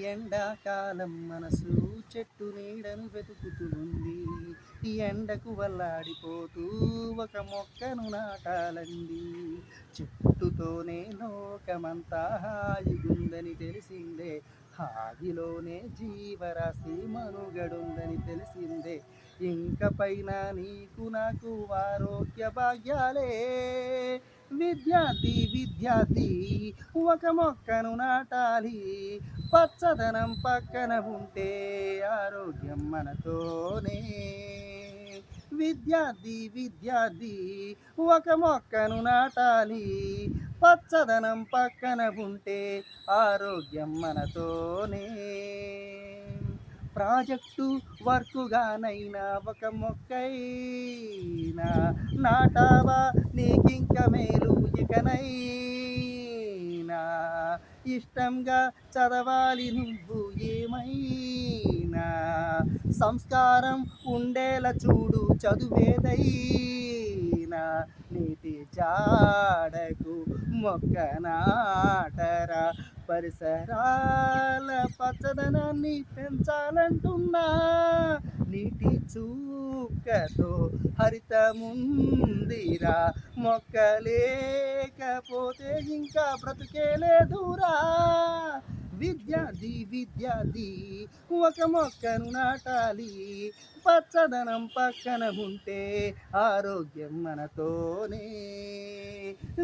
ఎండాకాలం మనసు చెట్టు నీడను వెతుకుతుంది ఈ ఎండకు వల్లాడిపోతూ ఒక మొక్కను నాటాలండి చెట్టుతోనే లోకమంతా హాయిగుందని తెలిసిందే. హాయిలోనే జీవరాశి మనుగడుందని తెలిసిందే. ఇంక పైన నీకు నాకు ఆరోగ్య భాగ్యాలే. విద్యార్థి విద్యార్థి ఒక మొక్కను నాటాలి. పచ్చదనం పక్కన ఉంటే ఆరోగ్యం మనతోనే. విద్యార్థి విద్యార్థి ఒక మొక్కను నాటాలి. పచ్చదనం పక్కన ఉంటే ఆరోగ్యం మనతోనే. ప్రాజెక్టు వర్కుగానైనా ఒక మొక్కైనా నాటావా? నీకింక మేలు ఇకనైనా ఇష్టంగా చదవాలి నువ్వు ఏమైనా. సంస్కారం ఉండేలా చూడు చదువేదైనా. నీతి జాడకు మొక్క నాటరా. పరిసరాల పచ్చదనాన్ని పెంచాలంటున్నా. నీటి చూకతో హరితముందిరా. మొక్క లేకపోతే ఇంకా బ్రతుకే లేదురా. విద్యార్థి విద్యార్థి ఒక మొక్కను నాటాలి. పచ్చదనం పక్కన ఉంటే ఆరోగ్యం మనతోనే.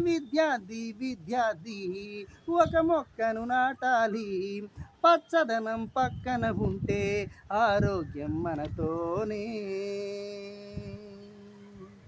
విద్యార్థి విద్యార్థి ఒక మొక్కను నాటాలి. పచ్చదనం పక్కన ఉంటే ఆరోగ్యం మనతోనే.